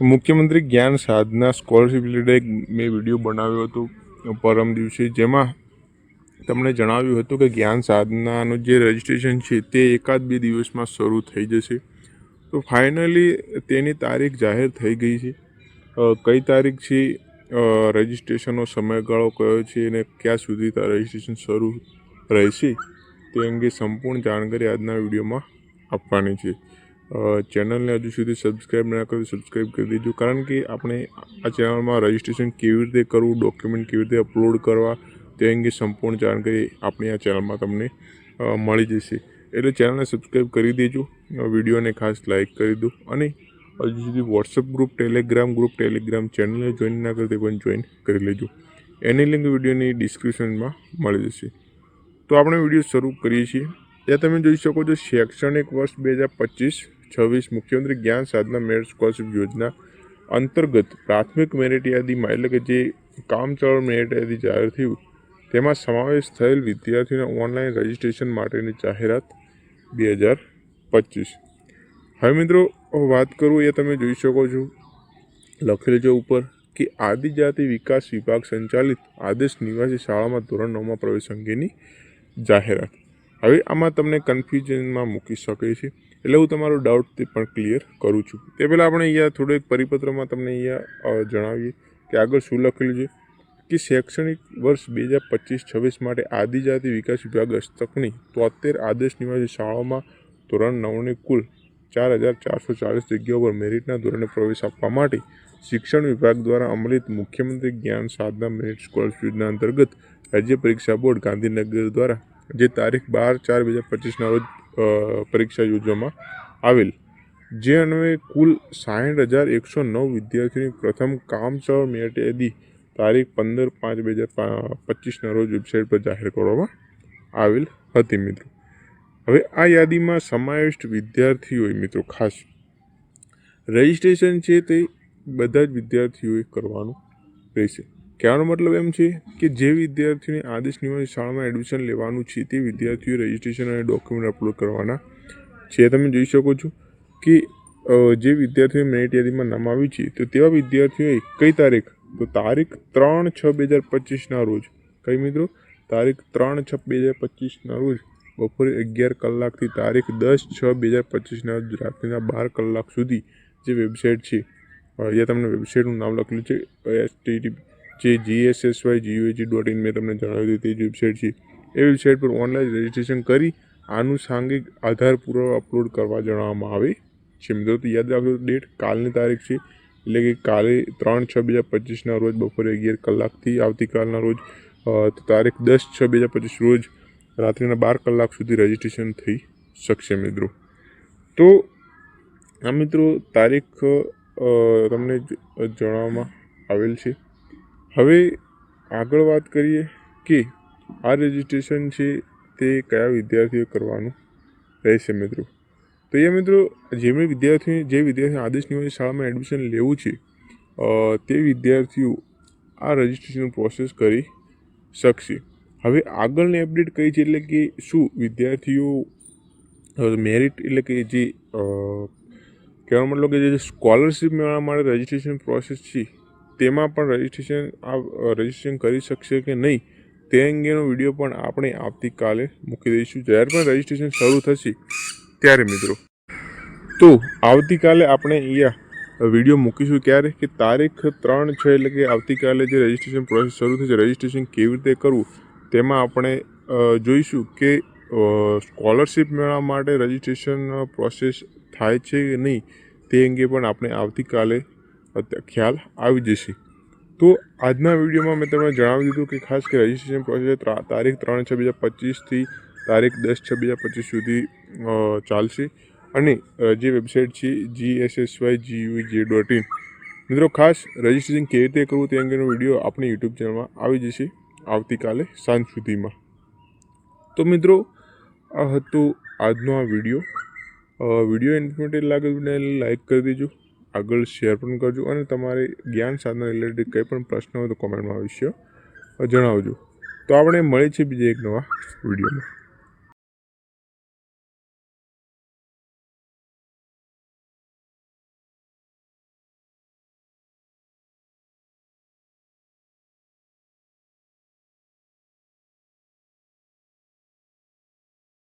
મુખ્યમંત્રી Gyan Sadhana scholarship related મેં video બનાવ્યો હતો પરમ દિવસે, જેમાં તમને જણાવ્યું હતું કે જ્ઞાન સાધનાનું જે રજિસ્ટ્રેશન છે તે એકાદ બે દિવસમાં શરૂ થઈ જશે. તો ફાઇનલી તેની તારીખ જાહેર થઈ ગઈ છે. કઈ તારીખ છે? રજિસ્ટ્રેશનનો સમયગાળો કયો છે અને ક્યાં સુધી રજિસ્ટ્રેશન શરૂ રહેશે? તે અંગે સંપૂર્ણ જાણકારી આજના વિડીયોમાં આપવાની છે. ચેનલને હજુ સુધી સબસ્ક્રાઈબ ના કરી સબસ્ક્રાઈબ કરી દેજો. કારણ કે આપણે આ ચેનલમાં રજિસ્ટ્રેશન કેવી રીતે કરવું ડોક્યુમેન્ટ કેવી રીતે અપલોડ કરવા, તે અંગે સંપૂર્ણ જાણકારી આપણી આ ચેનલમાં તમને મળી જશે. એટલે ચેનલને સબસ્ક્રાઈબ કરી દેજો વિડીયોને ખાસ લાઇક કરી દો. અને હજુ સુધી WhatsApp group Telegram group Telegram ચેનલને જોઈન ના કરી તે પણ જોઈન કરી લેજો. એની લિંક વિડીયોની ડિસ્ક્રિપ્શનમાં મળી જશે. તો આપણે વીડિયો શરૂ કરીએ છીએ. ત્યાં તમે જોઈ શકો છો, શૈક્ષણિક વર્ષ બે હજાર પચીસ છવ્વીસ મુખ્યમંત્રી જ્ઞાન સાધના મેરિટ સ્કોલરશિપ યોજના અંતર્ગત પ્રાથમિક મેરિટ યાદીમાં એટલે કે જે કામચલાઉ મેરિટ યાદી જાહેર થયું, તેમાં સમાવેશ થયેલ વિદ્યાર્થીઓના ઓનલાઈન રજિસ્ટ્રેશન માટેની જાહેરાત બે હજાર પચીસ. હવે મિત્રો વાત કરું એ તમે જોઈ શકો છો. લખેલું ઉપર કે આદિજાતિ વિકાસ વિભાગ સંચાલિત આદેશ નિવાસી શાળામાં ધોરણ નવમાં પ્રવેશ અંગેની જાહેરાત. હવે આમાં તમને કન્ફ્યુઝનમાં મૂકી શકે છે. એટલે હું તમારો ડાઉટ તે પણ ક્લિયર કરું છું. તે પહેલાં આપણે અહીંયા થોડો પરિપત્રમાં તમને અહીંયા જણાવીએ કે આગળ શું લખેલું છે કે શૈક્ષણિક વર્ષ બે હજાર પચીસ છવ્વીસ માટે આદિજાતિ વિકાસ વિભાગ હસ્તકની તોતેર આદેશ નિવાસી શાળાઓમાં ધોરણ નવની કુલ ચાર હજાર ચારસો ચાલીસ જગ્યાઓ પર મેરિટના ધોરણે પ્રવેશ આપવા માટે શિક્ષણ વિભાગ દ્વારા અમલિત મુખ્યમંત્રી જ્ઞાન સાધના મેરિટ સ્કોલરશિપ યોજના અંતર્ગત રાજ્ય પરીક્ષા બોર્ડ ગાંધીનગર દ્વારા જે તારીખ બાર, ચાર બે હજાર પચીસના રોજ પરીક્ષા યોજવામાં આવેલ. જે અન્વયે કુલ સાઠ હજાર એકસો નવ વિદ્યાર્થીઓની પ્રથમ કામચલાઉ મેટ યાદી તારીખ પંદર પાંચ બે હજાર પચીસના રોજ વેબસાઇટ પર જાહેર કરવામાં આવેલ હતી મિત્રો. હવે આ યાદીમાં સમાવિષ્ટ વિદ્યાર્થીઓએ મિત્રો ખાસ રજિસ્ટ્રેશન છે તે બધા જ વિદ્યાર્થીઓએ કરવાનું રહેશે. કહેવાનો મતલબ એમ છે કે જે વિદ્યાર્થીઓને આદેશ નિવાસી શાળામાં એડમિશન લેવાનું છે તે વિદ્યાર્થીઓ રજિસ્ટ્રેશન અને ડોક્યુમેન્ટ અપલોડ કરવાના છે. તમે જોઈ શકો છો કે જે વિદ્યાર્થીઓને મેરિટ યાદીમાં નામ આવ્યું છે, તો તેવા વિદ્યાર્થીઓએ કઈ તારીખ? તો તારીખ ત્રણ છ બે હજાર પચીસના રોજ. કઈ મિત્રો? તારીખ ત્રણ છ બે હજાર પચીસના રોજ બપોરે અગિયાર કલાકથી તારીખ દસ છ બે હજાર પચીસના રોજ રાત્રિના બાર કલાક સુધી જે વેબસાઇટ છે અહીંયા તમને વેબસાઇટનું નામ લખેલું છે એસ જે જીએસએસવાય જીયુએજી ડોટ ઇન મેં તમને હતું તે જ વેબસાઇટ છે. એ વેબસાઇટ પર ઓનલાઈન રજિસ્ટ્રેશન કરી આનુષાંગિક આધાર પુરાવા અપલોડ કરવા જણાવવામાં આવે છે. મિત્રો, તો યાદ રાખજો ડેટ કાલની તારીખ છે, એટલે કે કાલે ત્રણ છ બે હજાર પચીસના રોજ બપોરે અગિયાર કલાકથી આવતીકાલના રોજ તારીખ દસ છ બે હજાર પચીસ રોજ રાત્રિના બાર કલાક સુધી રજિસ્ટ્રેશન થઈ શકશે, મિત્રો. તો, આ મિત્રો તારીખ તમને જણાવવામાં આવેલ છે. હવે આગળ વાત કરીએ કે આ રજિસ્ટ્રેશન છે તે કયા વિદ્યાર્થીઓ કરવાનું રહેશે મિત્રો? તો એ મિત્રો જેમણે વિદ્યાર્થીઓ, જે વિદ્યાર્થી આદેશ નિવાસી શાળામાં એડમિશન લેવું છે તે વિદ્યાર્થીઓ આ રજિસ્ટ્રેશન પ્રોસેસ કરી શકશે. હવે આગળની અપડેટ કઈ છે એટલે કે શું વિદ્યાર્થીઓ મેરિટ એટલે કે જે કહેવાનો મતલબ કે જે સ્કોલરશિપ મેળવવા માટે રજિસ્ટ્રેશન પ્રોસેસ છે તેમાં પણ રજિસ્ટ્રેશન આ રજિસ્ટ્રેશન કરી શકશે કે નહીં, તે અંગેનો વીડિયો પણ આપણે આવતીકાલે મૂકી દઈશું. જ્યારે પણ રજિસ્ટ્રેશન શરૂ થશે, ત્યારે મિત્રો. તો, આવતીકાલે આપણે અહીંયા વીડિયો મૂકીશું ક્યારે? કે તારીખ ત્રણ છે એટલે કે આવતીકાલે જે રજિસ્ટ્રેશન પ્રોસેસ શરૂ થશે રજિસ્ટ્રેશન કેવી રીતે કરવું, તેમાં આપણે જોઈશું કે સ્કોલરશિપ મેળવવા માટે રજિસ્ટ્રેશન પ્રોસેસ થાય છે કે નહીં, તે અંગે પણ આપણે આવતીકાલે ખ્યાલ આવી જશે. તો આજના વિડીયોમાં મેં તમને જણાવી દીધું કે ખાસ કે રજિસ્ટ્રેશન પ્રોસેસ ત્રા- તારીખ ત્રણ છ બે હજાર પચીસથી તારીખ દસ છ બે હજાર પચીસ સુધી ચાલશે. અને જે વેબસાઇટ છે G S S Y G J dot in મિત્રો ખાસ રજિસ્ટ્રેશન કેવી રીતે કરવું તે અંગેનો વીડિયો આપણી યુટ્યુબ ચેનલમાં આવી જશે આવતીકાલે સાંજ સુધીમાં. તો મિત્રો, આ હતો આજનો આ વીડિયો. વીડિયો ઇન્ફોર્મેટિવ લાગે લાઈક કરી દેજો. આગળ શેર પણ કરજો અને તમારે જ્ઞાન સાધના રિલેટેડ કંઈ પણ પ્રશ્ન હોય તો કોમેન્ટમાં અવશ્ય જણાવજો. તો આપણે મળીએ છીએ બીજા એક નવા વિડીયોમાં.